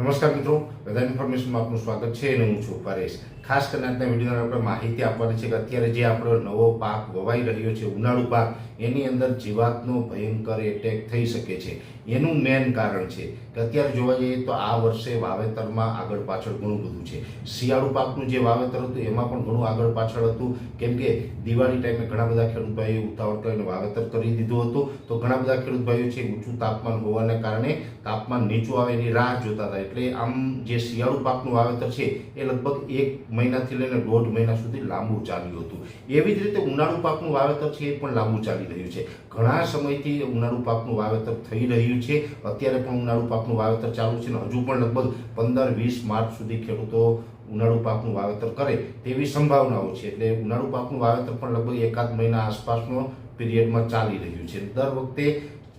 નમસ્કાર મિત્રો, બધા ઇન્ફોર્મેશનમાં આપનું સ્વાગત છે અને હું છું પરેશ. ખાસ કરીને આજના વિડીયોના આપણે માહિતી આપવાની છે કે અત્યારે જે આપણો નવો પાક વવાઈ રહ્યો છે, ઉનાળુ પાક, એની અંદર જીવાતનો ભયંકર એટેક થઈ શકે છે. એનું મેન કારણ છે કે અત્યારે જોવા જઈએ તો આ વર્ષે વાવેતરમાં આગળ પાછળ ઘણું બધું છે. શિયાળુ પાકનું જે વાવેતર હતું, એમાં પણ ઘણું આગળ પાછળ હતું. કેમ કે દિવાળી ટાઈમે ઘણા બધા ખેડૂતભાઈએ ઉતાવળ કરીને વાવેતર કરી દીધું હતું. તો ઘણા બધા ખેડૂતભાઈઓ છે, ઊંચું તાપમાન હોવાને કારણે તાપમાન નીચું આવે એની રાહ જોતા હતા. એટલે આમ જે શિયાળુ પાકનું વાવેતર છે, એ લગભગ એક મહિનાથી લઈને દોઢ મહિના સુધી લાંબુ ચાલ્યું હતું. એવી જ રીતે ઉનાળુ પાકનું વાવેતર છે, એ પણ લાંબુ ચાલી રહ્યું છે. ઘણા સમયથી ઉનાળુ પાકનું વાવેતર થઈ રહ્યું છે. અત્યારે પણ ઉનાળુ પાકનું વાવેતર ચાલુ છે અને હજુ પણ લગભગ પંદર વીસ માર્ચ સુધી ખેડૂતો ઉનાળુ પાકનું વાવેતર કરે તેવી સંભાવનાઓ છે. એટલે ઉનાળુ પાકનું વાવેતર પણ લગભગ એકાદ મહિના આસપાસનો પીરિયડમાં ચાલી રહ્યું છે. દર વખતે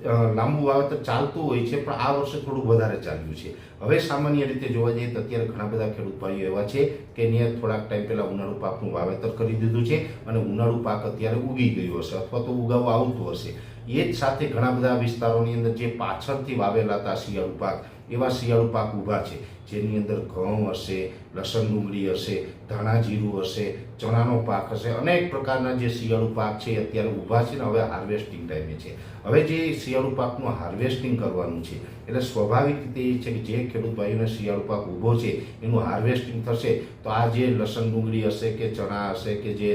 લાંબુ વાવેતર ચાલતું હોય છે, પણ આ વર્ષે થોડું વધારે ચાલ્યું છે. હવે સામાન્ય રીતે જોવા જઈએ તો અત્યારે ઘણા બધા ખેડૂત ભાઈઓ એવા છે કે ત્યાં થોડાક ટાઈમ પહેલાં ઉનાળુ પાકનું વાવેતર કરી દીધું છે અને ઉનાળુ પાક અત્યારે ઉગી ગયું હશે અથવા તો ઉગાવો આવતું હશે. એ જ સાથે ઘણા બધા વિસ્તારોની અંદર જે પાછળથી વાવેલા હતા શિયાળુ પાક, એવા શિયાળુ પાક ઊભા છે. જેની અંદર ઘઉં હશે, લસણ ડુંગળી હશે, ધાણા જીરું હશે, ચણાનો પાક હશે, અનેક પ્રકારના જે શિયાળુ પાક છે અત્યારે ઊભા છે ને હવે હાર્વેસ્ટિંગ ટાઈમે છે. હવે જે શિયાળુ પાકનું હાર્વેસ્ટિંગ કરવાનું છે, એટલે સ્વાભાવિક રીતે એ છે કે જે ખેડૂત ભાઈઓને શિયાળુ પાક ઊભો છે, એનું હાર્વેસ્ટિંગ થશે, તો આ જે લસણ ડુંગળી હશે કે ચણા હશે કે જે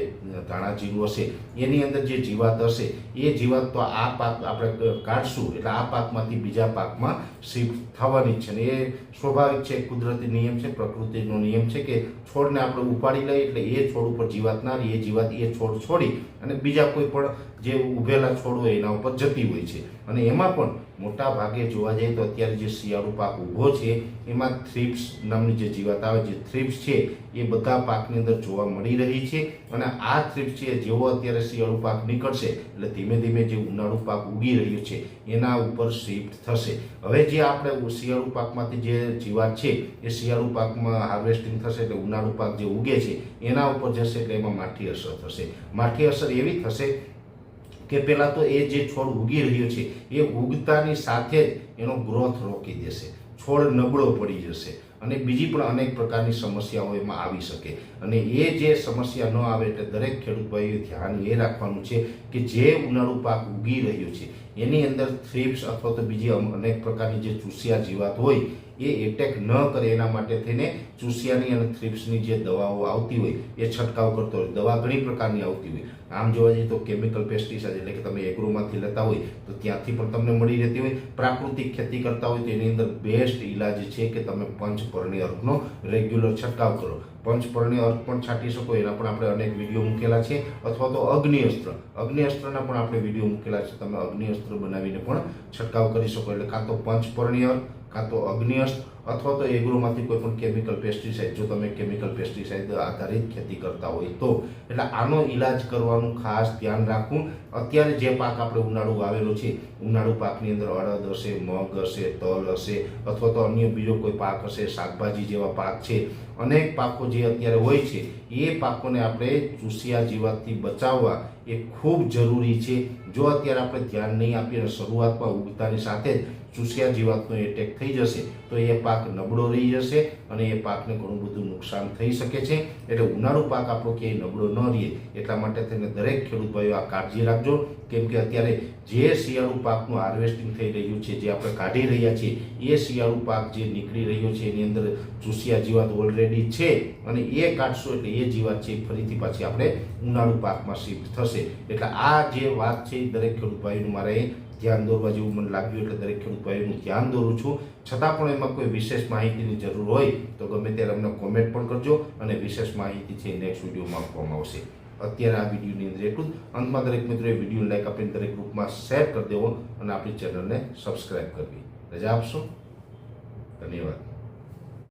ધાણા જીરું હશે, એની અંદર જે જીવાત હશે, એ જીવાત તો આ પાક આપણે કાઢશું, એટલે આ પાકમાંથી બીજા પાકમાં શિફ્ટ થવાની છે ને એ સ્વાભાવિક છે. કુદરતી નિયમ છે, પ્રકૃતિનો નિયમ છે કે છોડને આપણે ઉપાડી લઈએ એટલે એ છોડ ઉપર જીવાત ના રહી, એ જીવાત એ છોડ છોડી અને બીજા કોઈ પણ જે ઉભેલા છોડ હોય એના ઉપર જતી હોય છે. અને એમાં પણ મોટા ભાગે જોવા જઈએ તો અત્યારે જે શિયાળુ પાક ઊભો છે, એમાં થ્રિપ્સ નામની જે જીવાત આવે, જે થ્રિપ્સ છે, એ બધા પાકની અંદર જોવા મળી રહી છે અને આ થ્રિપ્સ છે જેવો અત્યારે શિયાળુ પાક નીકળશે, એટલે ધીમે ધીમે જે ઉનાળુ પાક ઉગી રહ્યો છે, એના ઉપર શિફ્ટ થશે. હવે જે આપણે શિયાળુ પાકમાંથી જે જીવાત છે, એ શિયાળુ પાકમાં હાર્વેસ્ટિંગ થશે એટલે ઉનાળુ પાક જે ઉગે છે, એના ઉપર જશે એટલે એમાં માઠી અસર થશે. માઠી અસર એવી થશે કે પહેલાં તો એ જે છોડ ઉગી રહ્યો છે, એ ઉગતાની સાથે જ એનો ગ્રોથ રોકી દેશે. છોડ નબળો પડી જશે. અને બીજી પણ અનેક પ્રકારની સમસ્યાઓ એમાં આવી શકે. અને એ જે સમસ્યા ન આવે એટલે દરેક ખેડૂત ભાઈએ ધ્યાન એ રાખવાનું છે કે જે ઉનાળુ પાક ઉગી રહ્યો છે, એની અંદર થ્રીપ્સ અથવા તો બીજી અનેક પ્રકારની જે ચૂસિયા જીવાત હોય, એ એટેક ન કરે એના માટે થઈને ચૂસિયાની અને થ્રીપ્સની જે દવાઓ આવતી હોય, એ છંટકાવ કરતો હોય, દવા ઘણી પ્રકારની આવતી હોય. આમ જોવા જઈએ તો કેમિકલ પેસ્ટિસાઇડ એટલે કે તમે એગ્રોમાંથી લેતા હોય, તો ત્યાંથી પણ તમને મળી રહેતી હોય. પ્રાકૃતિક ખેતી કરતા હોય તો એની અંદર બેસ્ટ ઈલાજ છે કે તમે પંચપર્ણી અર્કનો રેગ્યુલર છંટકાવ કરો પંચપર્ણી અર્ક પણ છાંટી શકો, એના પણ આપણે અનેક વીડિયો મૂકેલા છે. અથવા તો અગ્નિ અસ્ત્ર અગ્નિ અસ્ત્રના પણ આપણે વીડિયો મૂકેલા છે. તમે અગ્નિ અસ્ત્ર બનાવીને પણ છંટકાવ કરી શકો. એટલે કાં તો પંચપર્ણી અર્ક કાં તો અગ્નિ અસ્ત્ર અથવા તો એગ્રોમાંથી કોઈ પણ કેમિકલ પેસ્ટિસાઇડ જો તમે કેમિકલ પેસ્ટિસાઇડ આધારિત ખેતી કરતા હોય તો. એટલે આનો ઈલાજ કરવાનું ખાસ ધ્યાન રાખવું. અત્યારે જે પાક આપણે ઉનાળુ વાવેલો છે, ઉનાળુ પાકની અંદર અડદ હશે, મગ હશે, તલ હશે, અથવા તો અન્ય બીજો કોઈ પાક હશે, શાકભાજી જેવા પાક છે, અનેક પાકો જે અત્યારે હોય છે, એ પાકોને આપણે ચૂસિયા જીવાતથી બચાવવા એ ખૂબ જરૂરી છે. જો અત્યારે આપણે ધ્યાન નહીં આપીએ અને શરૂઆતમાં ઉગતાની સાથે જ ચૂસિયા જીવાતનો એટેક થઈ જશે, તો એ પાક નબળો રહી જશે અને એ પાકને ઘણું બધું નુકસાન થઈ શકે છે. એટલે ઉનાળુ પાક આપણો ક્યાંય નબળો ન રહે, એટલા માટે થઈને દરેક ખેડૂત ભાઈઓ આ કાળજી રાખજો. કેમ કે અત્યારે જે શિયાળુ પાકનું હાર્વેસ્ટિંગ થઈ રહ્યું છે, જે આપણે કાઢી રહ્યા છીએ, એ શિયાળુ પાક જે નીકળી રહ્યો છે, એની અંદર ચૂસિયા જીવાત ઓલરેડી છે અને એ કાઢશો એટલે એ જીવાત છે ફરીથી પાછી આપણે ઉનાળુ પાકમાં શિફ્ટ થશે. એટલે આ જે વાત છે દરેક ખેડૂત ભાઈનું મારે ધ્યાન દોરવા જેવું મને લાગ્યું એટલે દરેક ખેડૂત ભાઈનું ધ્યાન દોરું છું. છતાં પણ એમાં કોઈ વિશેષ માહિતીની જરૂર હોય તો ગમે ત્યારે અમને કોમેન્ટ પણ કરજો અને વિશેષ માહિતી છે નેક્સ્ટ વિડીયોમાં આપવામાં આવશે. અત્યારે આ વિડીયોની અંદર એટલું અંતમાં દરેક મિત્રોએ વીડિયો લાઈક આપીને દરેક ગ્રુપમાં શેર કરી દેવો અને આપણી ચેનલને સબસ્ક્રાઈબ કરવી. રજા આપશો? ધન્યવાદ.